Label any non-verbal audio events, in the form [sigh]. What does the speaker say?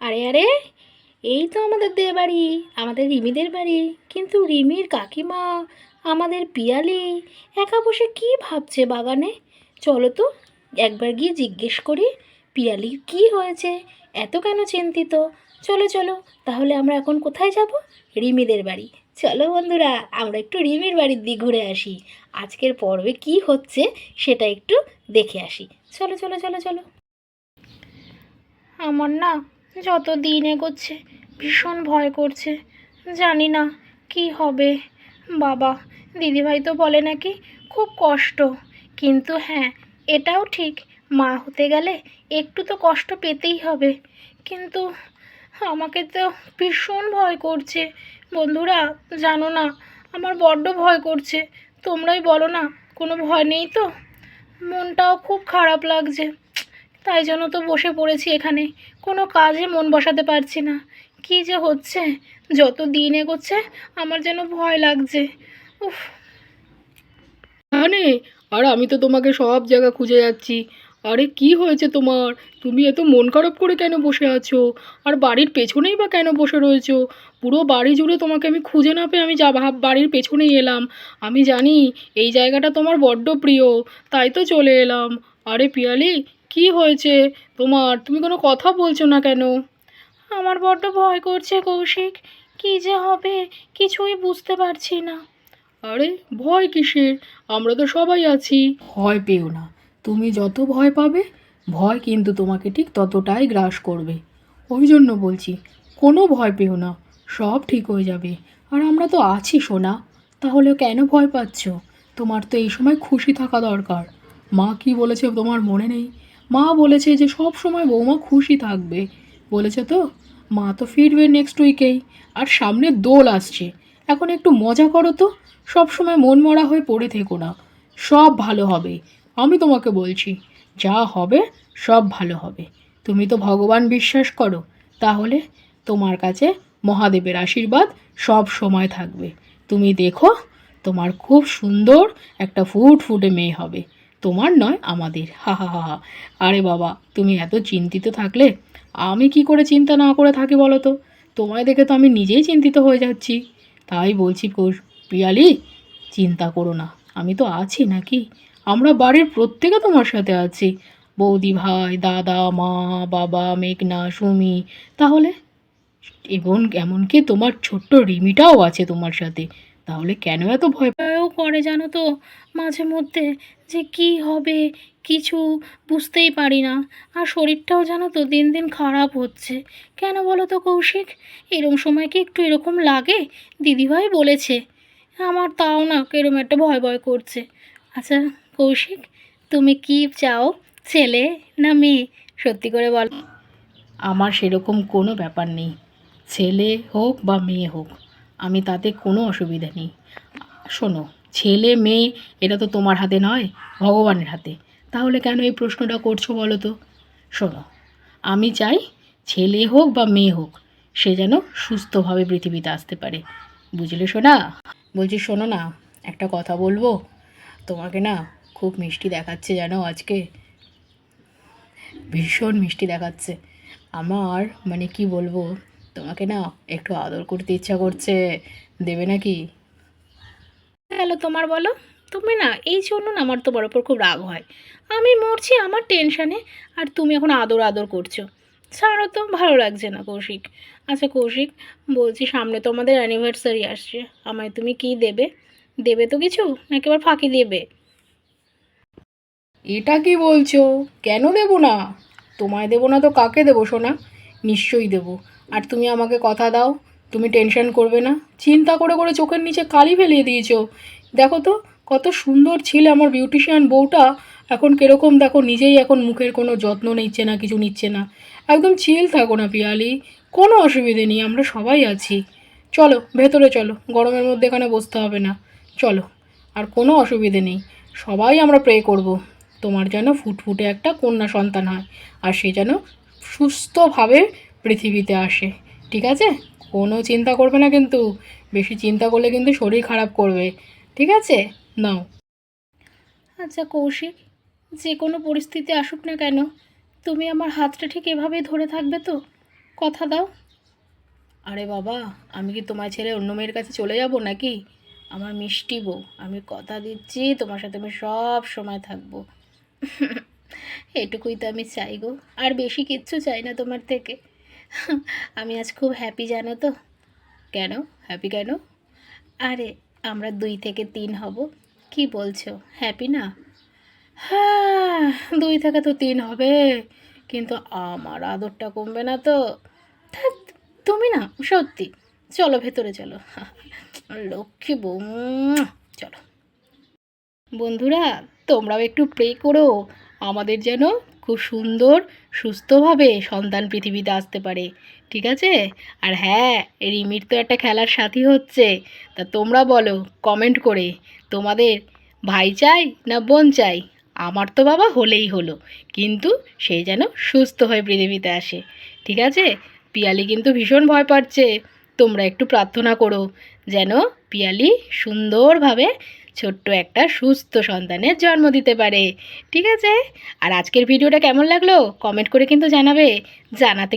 আরে আরে, এই তো আমাদের দে বাড়ি, আমাদের রিমিদের বাড়ি। কিন্তু রিমির কাকিমা, আমাদের পিয়ালি, একা বসে কি ভাবছে বাগানে? চলো তো, একবার গিয়ে জিজ্ঞেস করি পিয়ালির কি হয়েছে। এত কেন চিন্তিত? চলো চলো, তাহলে আমরা এখন কোথায় যাব? রিমিদের বাড়ি। চলো বন্ধুরা, আমরা একটু রিমির বাড়ির দিক ঘুরে আসি। আজকের পর্বে কি হচ্ছে সেটা একটু দেখে আসি। চলো চলো চলো চলো। আমার না যত দিন এগোচ্ছে, ভীষণ ভয় করছে। জানি না কি হবে। বাবা, দিদিভাই তো বলে নাকি খুব কষ্ট। কিন্তু হ্যাঁ এটাও ঠিক। মা হতে গেলে একটু তো কষ্ট পেতেই হবে। কিন্তু আমাকে তো ভীষণ ভয় করছে। বন্ধুরা, জানো না, আমার বড্ড ভয় করছে। তোমরাই বলো না, কোনো ভয় নেই তো? মনটাও খুব খারাপ লাগছে। তাই জন্য তো বসে পড়েছি এখানে। কোনো কাজে মন বসাতে পারছি না। কি যে হচ্ছে? যত দিন এগোচ্ছে, আমার যেন ভয় লাগছে। উফ। জানে আর আমি তো তোমাকে সব জায়গা খুঁজে যাচ্ছি। আরে কি হয়েছে তোমার? তুমি এত মন খারাপ করে কেন বসে আছো? আর বাড়ির পেছনেই বা কেন বসে রয়েছো? পুরো বাড়ি জুড়ে তোমাকে আমি খুঁজে না পেয়ে আমি যা ভাব, বাড়ির পেছনেই এলাম। আমি জানি, এই জায়গাটা তোমার বড্ড প্রিয়। তাই তো চলে এলাম। আরে পিয়ালি কি হয়েছে তোমার? তুমি কোনো কথা বলছো না কেন? আমার বড্ড ভয় করছে কৌশিক। কি যে হবে? কিছুই বুঝতে পারছি না। আরে, ভয় কিসের? আমরা তো সবাই আছি। ভয় পেও না। তুমি যত ভয় পাবে, ভয় কিন্তু তোমাকে ঠিক ততটাই গ্রাস করবে। ওই জন্য বলছি, কোনো ভয় পেও না। সব ঠিক হয়ে যাবে। আর আমরা তো আছি, সোনা। তাহলে কেন ভয় পাচ্ছ? তোমার তো এই সময় খুশি থাকা দরকার। মা কি বলেছে তোমার মনে নেই? মা বলেছে যে সব সময় বৌমা খুশি থাকবে। বলেছে তো, মা তো ফিরবে নেক্সট উইকেই আর সামনে দোল আসছে। এখন একটু মজা করো তো, সব সময় মন মরা হয়ে পড়ে থেকো না। সব ভালো হবে, আমি তোমাকে বলছি, যা হবে সব ভালো হবে। তুমি তো ভগবান বিশ্বাস করো, তাহলে তোমার কাছে মহাদেবের আশীর্বাদ সব সময় থাকবে। তুমি দেখো, তোমার খুব সুন্দর একটা ফুট ফুটে মেয়ে হবে। তোমার নয়, আমাদের। হা হা হা হা। আরে বাবা, তুমি এত চিন্তিত থাকলে আমি কি করে চিন্তা না করে থাকি বলো তো? তোমায় দেখে তো আমি নিজেই চিন্তিত হয়ে যাচ্ছি। তাই বলছি পিয়ালি, চিন্তা করো না। আমি তো আছি নাকি? আমরা বাড়ির প্রত্যেকে তোমার সাথে আছি। বৌদি ভাই, দাদা, মা, বাবা, মেঘনা, সুমি, তাহলে? এবং এমনকি তোমার ছোট্ট রিমিটাও আছে তোমার সাথে। তাহলে কেন এত ভয় পা- ভয়ও করে জানো তো? মাঝে মধ্যে যে কি হবে কিছু বুঝতেই পারি না। আর শরীরটাও জানো তো দিন দিন খারাপ হচ্ছে। কেন বলো তো কৌশিক? এরম সময় কি একটু এরকম লাগে? দিদিভাই বলেছে। আমার তাও না এরম একটা ভয় ভয় করছে। আচ্ছা কৌশিক, তুমি কি চাও, ছেলে না মেয়ে? সত্যি করে বল। আমার সেরকম কোনো ব্যাপার নেই। ছেলে হোক বা মেয়ে হোক, আমি তাতে কোনো অসুবিধা নেই। শোনো ছেলে, মেয়ে, এটা তো তোমার হাতে নয়, ভগবানের হাতে। তাহলে কেন এই প্রশ্নটা করছ বলো তো? শোনো, আমি চাই ছেলে হোক বা মেয়ে হোক, সে যেন সুস্থভাবে পৃথিবীতে আসতে পারে। বুঝলে শোনা বলছি, শোনো না, একটা কথা বলব? তোমাকে না খুব মিষ্টি দেখাচ্ছে জানো আজকে? ভীষণ মিষ্টি দেখাচ্ছে। আমার মানে কি বলব, তোমাকে না একটু আদর করতে ইচ্ছা করছে। দেবে নাকি? হ্যালো তোমার বলো? তুমি না, এই জন্য না আমার তোমার ওপর খুব রাগ হয়। আমি মরছি আমার টেনশানে আর তুমি এখন আদর আদর করছ। ছাড়ো তো, ভালো লাগছে না কৌশিক। আচ্ছা কৌশিক, বলছি সামনে তো আমাদের অ্যানিভার্সারি আসছে। আমায় তুমি কি দেবে? দেবে তো কিছু? নাকি আবার ফাঁকি দেবে? এটা কি বলছো? কেন দেবো না? তোমায় দেবো না তো কাকে দেবো সোনা? নিশ্চয়ই দেবো। আর তুমি আমাকে কথা দাও, তুমি টেনশন করবে না। চিন্তা করে করে চোখের নিচে কালি ফেলিয়ে দিয়েছ। দেখো তো, কত সুন্দর ছিল আমার বিউটিশিয়ান বউটা। এখন কীরকম, দেখো, নিজেই এখন মুখের কোনো যত্ন নিচ্ছে না, কিছু নিচ্ছে না। একদম চিল থাকো না পিয়ালি, কোনো অসুবিধে নেই, আমরা সবাই আছি। চলো, ভেতরে চলো, গরমের মধ্যে এখানে বসতে হবে না। চলো, আর কোনো অসুবিধে নেই, সবাই আমরা প্রে করব। তোমার যেন ফুটফুটে একটা কন্যা সন্তান হয়, আর সে যেন সুস্থভাবে পৃথিবীতে আসে, ঠিক আছে? কোনো চিন্তা করবে না কিন্তু, বেশি চিন্তা করলে কিন্তু শরীর খারাপ করবে। ঠিক আছে? নাও। আচ্ছা কৌশিক যে কোনো পরিস্থিতি আসুক না কেন তুমি আমার হাতটা ঠিক এভাবেই ধরে থাকবে তো? কথা দাও। আরে বাবা আমি কি তোমার ছেলে অন্য মেয়ের কাছে চলে যাব নাকি? আমার মিষ্টি বউ আমি কথা দিচ্ছি তোমার সাথে আমি সব সময় থাকব। এটুকুই তো আমি চাই গো আর বেশি কিচ্ছু চাই না তোমার থেকে। আমি আজ খুব হ্যাপি জানো তো? কেন? হ্যাপি কেন? আরে আমরা দুই থেকে তিন হব। কি বলছো? হ্যাপি না? হ্যাঁ দুই থেকে তো তিন হবে। কিন্তু আমার আদরটা কমবে না তো। তুমি না, সত্যি। চলো, ভেতরে চলো। [laughs] লক্ষ্মী বউ চলো। বন্ধুরা, তোমরাও একটু প্রে করো। আমাদের যেন খুব সুন্দর, সুস্থভাবে সন্তান পৃথিবীতে আসতে পারে, ঠিক আছে? আর হ্যাঁ রিমির তো একটা খেলার সাথী হচ্ছে, তা তোমরা বলো কমেন্ট করে, তোমাদের ভাই চাই না বোন চাই? আমার তো বাবা হলেই হলো, কিন্তু সে যেন সুস্থ হয়ে পৃথিবীতে আসে, ঠিক আছে? পিয়ালি কিন্তু ভীষণ ভয় পাচ্ছে, তোমরা একটু প্রার্থনা করো, যেন পিয়ালি সুন্দরভাবে ছোট্ট একটা সুস্থ সন্তানের জন্ম দিতে পারে। ঠিক আছে? আর আজকের ভিডিওটা কেমন লাগল? কমেন্ট করে কিন্তু জানাবে। জানাতে